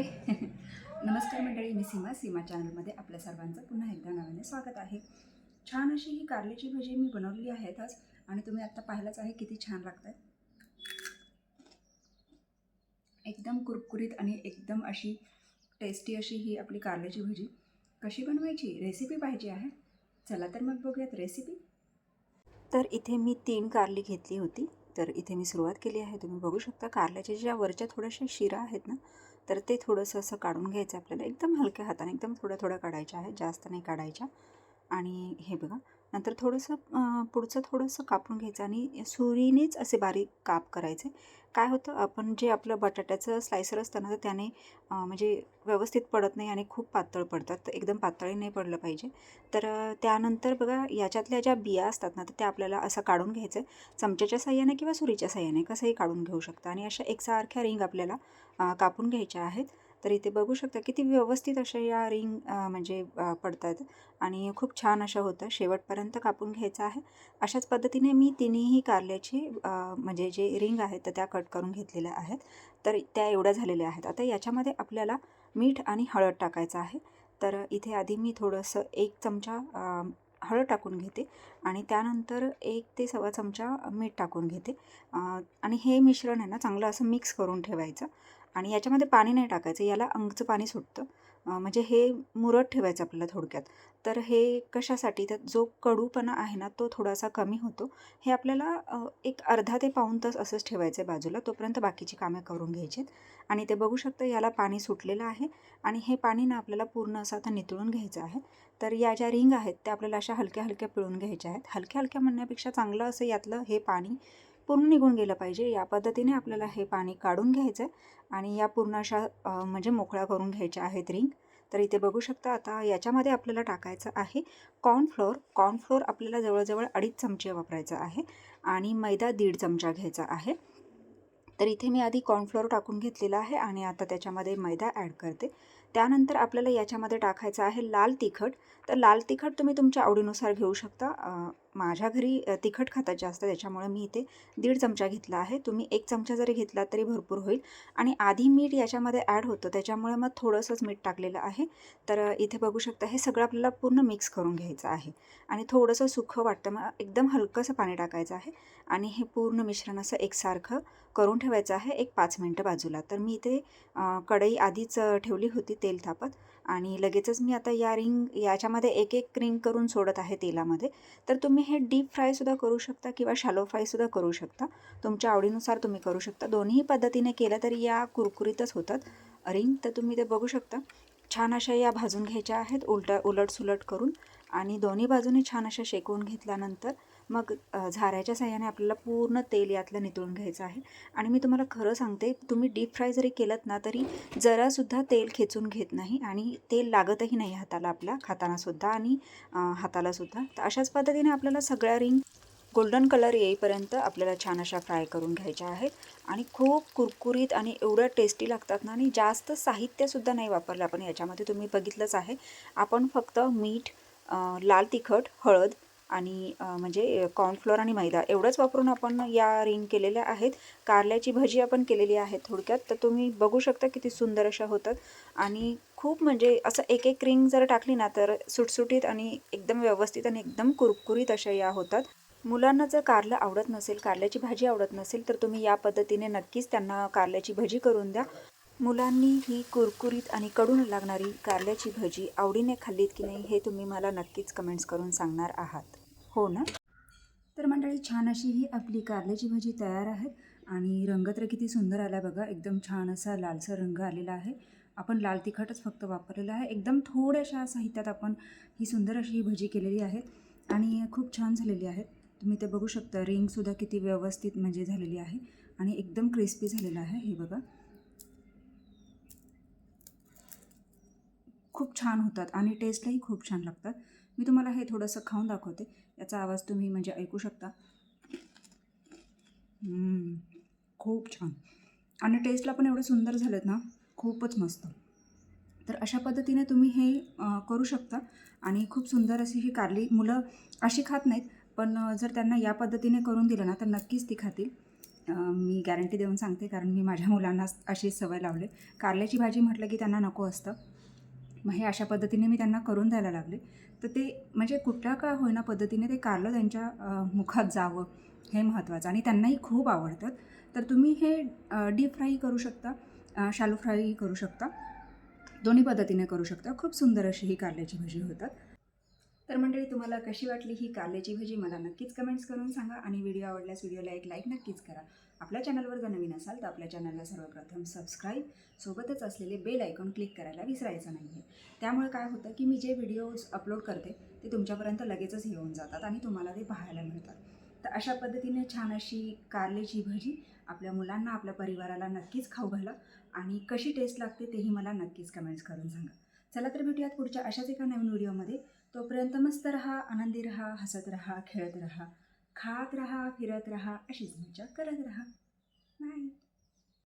मंडळी. नमस्कार मंडळी मी सीमा. सीमा चॅनलमध्ये आपल्या सर्वांचं पुन्हा एकदा नव्याने स्वागत आहे. छान अशी ही कारल्याची भजी मी बनवलेली आहेत आज आणि तुम्ही आत्ता पाहिलंच आहे किती छान लागतात एकदम कुरकुरीत आणि एकदम अशी टेस्टी अशी ही आपली कारल्याची भजी. कशी बनवायची? रेसिपी पाहिजे आहे. चला तर मग बघूयात रेसिपी तर इथे मी तीन कारली घेतली होती. तर इथे मी सुरुवात केली आहे. तुम्ही बघू शकता कारल्याच्या ज्या वरच्या थोड्याशा शिरा आहेत ना तर ते थोडंसं असं काढून घ्यायचं आपल्याला. एकदम हलक्या हाताने एकदम थोड्या थोड्या काढायच्या आहेत जास्त नाही काढायच्या. आणि हे बघा नंतर थोडंसं पुढचं थोडंसं कापून घ्यायचं आणि सुरीनेच असे बारीक काप करायचे. काय होतं आपण जे आपलं बटाट्याचं स्लायसर असतं ना तर त्याने म्हणजे व्यवस्थित पडत नाही आणि खूप पातळ पडतात. तर एकदम पातळही नाही पडलं पाहिजे. तर त्यानंतर बघा याच्यातल्या ज्या बिया असतात ना तर त्या आपल्याला असं काढून घ्यायचं. आहे चमच्याच्या साह्याने किंवा सुरीच्या साह्याने कसंही काढून घेऊ शकता. आणि अशा एकसारख्या रिंग आपल्याला कापून घ्यायच्या आहेत. तर इथे बघू शकता किती व्यवस्थित अशा या रिंग म्हणजे पडत पडतात. आणि खूप छान अशा होतं. शेवटपर्यंत कापून घ्यायचं आहे. अशाच पद्धतीने मी तिन्ही कारल्याची म्हणजे जे रिंग आहेत तर त्या कट करून घेतलेल्या आहेत. तर त्या एवढ्या झालेल्या आहेत. आता याच्यामध्ये आपल्याला मीठ आणि हळद टाकायचं आहे. तर इथे आधी मी थोडंसं एक चमचा हळद टाकून घेते. आणि त्यानंतर एक ते सव्वा चमचा मीठ टाकून घेते. आणि हे मिश्रण आहे ना चांगलं असं मिक्स करून ठेवायचं. आणि याच्यामध्ये पाणी नाही टाकायचं याला अंगचं पाणी सुटतं. म्हणजे हे मुरत ठेवायचं आपल्याला थोडक्यात. तर हे कशासाठी? तर जो कडूपणा आहे ना तो थोडासा कमी होतो. हे आपल्याला एक अर्धा ते पाऊण तास असंच ठेवायचं आहे बाजूला तोपर्यंत बाकीची कामे करून घ्यायची आणि ते बघू शकतं याला पाणी सुटलेलं आहे आणि हे पाणी ना आपल्याला पूर्ण असं आता नितळून घ्यायचं आहे. तर या ज्या रिंग आहेत त्या आपल्याला अशा हलक्या हलक्या पिळून घ्यायच्या आहेत. हलक्या हलक्या म्हणण्यापेक्षा चांगलं असं यातलं हे पाणी पूर्ण निघून गेलं पाहिजे. या पद्धतीने आपल्याला हे पाणी काढून घ्यायचं आहे आणि या पूर्ण अशा म्हणजे मोकळ्या करून घ्यायच्या आहेत रिंग. तर इथे बघू शकता आता याच्यामध्ये आपल्याला टाकायचं आहे कॉर्नफ्लोअर कॉर्नफ्लोअर आपल्याला जवळजवळ अडीच चमचे वापरायचं आहे आणि मैदा दीड चमचा घ्यायचा आहे. तर इथे मी आधी कॉर्नफ्लोअर टाकून घेतलेला आहे आणि आता त्याच्यामध्ये मैदा ॲड करते. त्यानंतर आपल्याला याच्यामध्ये टाकायचं आहे लाल तिखट. तर लाल तिखट तुम्ही तुमच्या आवडीनुसार घेऊ शकता. माझ्या घरी तिखट खातात जास्त त्याच्यामुळे मी इथे दीड चमचा घेतला आहे. तुम्ही एक चमचा जरी घेतला तरी भरपूर होईल. आणि आधी मीठ याच्यामध्ये ॲड होतं त्याच्यामुळे मग थोडंसंच मीठ टाकलेलं आहे. तर इथे बघू शकता हे सगळं आपल्याला पूर्ण मिक्स करून घ्यायचं आहे. आणि थोडंसं सुखं वाटतं मग एकदम हलकंसं पाणी टाकायचं आहे. आणि हे पूर्ण मिश्रण असं एकसारखं करून ठेवायचं आहे एक पाच मिनटं बाजूला. तर मी इथे कढई आधीच ठेवली होती तेल तापत. आणि लगेचच मी आता या रिंग याच्यामध्ये एक एक रिंग करून सोडत आहे तेलामध्ये. तर तुम्ही तुम्ही हे डीप फ्रायसुद्धा करू शकता किंवा शॅलो फ्रायसुद्धा करू शकता. तुमच्या आवडीनुसार तुम्ही करू शकता. दोन्ही पद्धतीने केलं तरी या कुरकुरीतच होतात. रिंग तर तुम्ही ते बघू शकता. छान अशा या भाजून घ्यायच्या आहेत उलट उलटसुलट करून. आणि दोन्ही बाजूने छान अशा शेकवून घेतल्यानंतर मग झाऱ्याच्या साह्याने आपल्याला पूर्ण तेल यातलं नितळून घ्यायचं आहे. आणि मी तुम्हाला खरं सांगते तुम्ही डीप फ्राय जरी केलं ना तरी जरासुद्धा तेल खेचून घेत नाही आणि तेल लागतही नाही हाताला आपल्या खातानासुद्धा आणि हातालासुद्धा. तर अशाच पद्धतीने आपल्याला सगळ्या रिंग गोल्डन कलर येईपर्यंत आपल्याला छान अशा फ्राय करून घ्यायच्या आहेत. आणि खूप कुरकुरीत आणि एवढ्या टेस्टी लागतात ना आणि जास्त साहित्यसुद्धा नाही वापरलं आपण याच्यामध्ये तुम्ही बघितलंच आहे. आपण फक्त मीठ लाल तिखट हळद आणि म्हणजे कॉर्नफ्लोअर आणि मैदा एवढंच वापरून आपण या रिंग केलेल्या आहेत. कारल्याची भजी आपण केलेली आहे थोडक्यात. तर तुम्ही बघू शकता किती सुंदर अशा होतात. आणि खूप म्हणजे असं एक एक रिंग जर टाकली ना तर सुटसुटीत आणि एकदम व्यवस्थित आणि एकदम कुरकुरीत अशा या होतात. मुलांना जर कारलं आवडत नसेल कारल्याची भाजी आवडत नसेल तर तुम्ही या पद्धतीने नक्कीच त्यांना कारल्याची भजी करून द्या. मुलांनी ही कुरकुरीत आणि कडून लागणारी कारल्याची भजी आवडीने खाल्लीत की नाही हे तुम्ही मला नक्कीच कमेंट्स करून सांगणार आहात. हो ना? तर मंडळी छान अशी ही आपली कारल्याची भजी तयार आहे आणि रंग तर किती सुंदर आला बघा. एकदम छान असा लालसर रंग आलेला आहे. आपण लाल तिखटच फक्त वापरलेलं आहे. एकदम थोड्याशा साहित्यात आपण ही सुंदर अशी ही भजी केलेली आहे आणि खूप छान झालेली आहे. तुम्ही ते बघू शकता. रिंगसुद्धा किती व्यवस्थित म्हणजे झालेली आहे आणि एकदम क्रिस्पी झालेलं आहे हे बघा. खूप छान होतात आणि टेस्टलाही खूप छान लागतात. मी तुम्हाला हे थोडंसं खाऊन दाखवते. याचा आवाज तुम्ही म्हणजे ऐकू शकता. खूप छान. आणि टेस्टला पण एवढे सुंदर झालेत ना खूपच मस्त. तर अशा पद्धतीने तुम्ही हे करू शकता. आणि खूप सुंदर अशी ही कारली मुलं अशी खात नाहीत पण जर त्यांना या पद्धतीने करून दिलं ना तर नक्कीच ती खातील. मी गॅरंटी देऊन सांगते कारण मी माझ्या मुलांना अशी सवय लावले. कारल्याची भाजी म्हटलं की त्यांना नको असतं. मग हे अशा पद्धतीने मी त्यांना करून द्यायला लागले. तर ते म्हणजे कुठल्या का होईना पद्धतीने ते कारलं त्यांच्या मुखात जावं हे महत्त्वाचं आणि त्यांनाही खूप आवडतात तर तुम्ही हे डीप फ्राई करू शकता शालो फ्राई करू शकता. दोन्ही पद्धतीने करू शकता. खूप सुंदर अशी ही कारल्याची भजी होतात. तर मंडळी तुम्हाला कशी वाटली ही कारल्याची भजी? मला नक्कीच कमेंट्स करून सांगा आणि व्हिडिओ आवडल्यास व्हिडिओला एक लाईक नक्कीच करा. आपल्या चॅनलवर जर नवीन असाल तर आपल्या चॅनलला सर्वप्रथम सबस्क्राईब सोबतच असलेले बेल आयकॉन क्लिक करायला विसरायचं नाही आहे त्यामुळे काय होतं की मी जे व्हिडिओज अपलोड करते ते तुमच्यापर्यंत लगेचच येऊन जातात आणि तुम्हाला ते पाहायला मिळतात. तर अशा पद्धतीने छान अशी कारल्याची भजी आपल्या मुलांना आपल्या परिवाराला नक्कीच खाऊ घाला आणि कशी टेस्ट लागते तेही मला नक्कीच कमेंट्स करून सांगा. चला तर भेटूयात पुढच्या अशाच एका नवीन व्हिडिओमध्ये. तोपर्यंत मस्त रहा आनंदी रहा हसत रहा खेळत रहा खात रहा फिरत रहा अशीच मजा करत रहा.